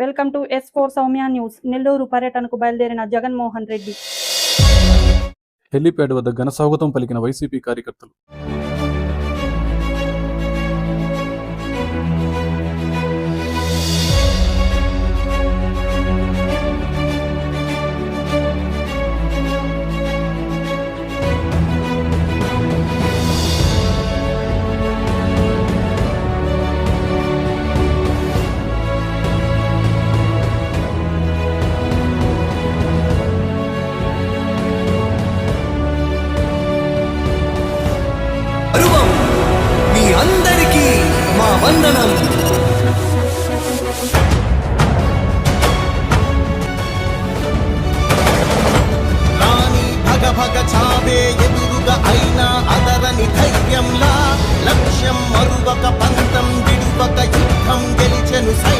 Welcome to S four Soumya news. Nellore పర్యటనకు బయలుదేరిన జగన్మోహన్ రెడ్డి. హెల్లీప్యాడ్ వద్ద ఘన స్వాగతం పలికిన వైసీపీ కార్యకర్తలు. వందనం. రాణి భగ భగ చావే ఎదురుగా అయినా అదరని ధైర్యంలా లక్ష్యం మరువక పంతం విడువక యుద్ధం గెలిచెను సై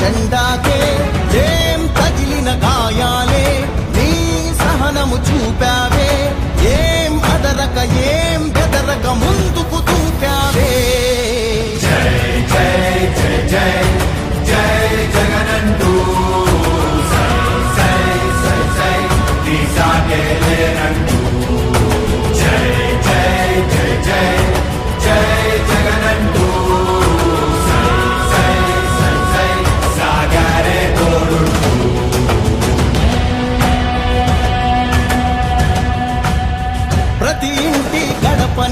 चंदा के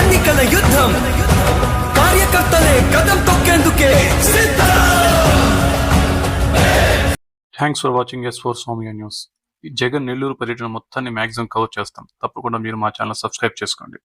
ఎన్నికల యుద్ధం. కార్యకర్తలే కదం తొక్కేందుకే thanks for watching S four Soumya news Jagan Nellore పర్యటన మొత్తాన్ని మ్యాక్సిమం కవర్ చేస్తాం. తప్పకుండా మీరు మా ఛానల్ సబ్స్క్రైబ్ చేసుకోండి.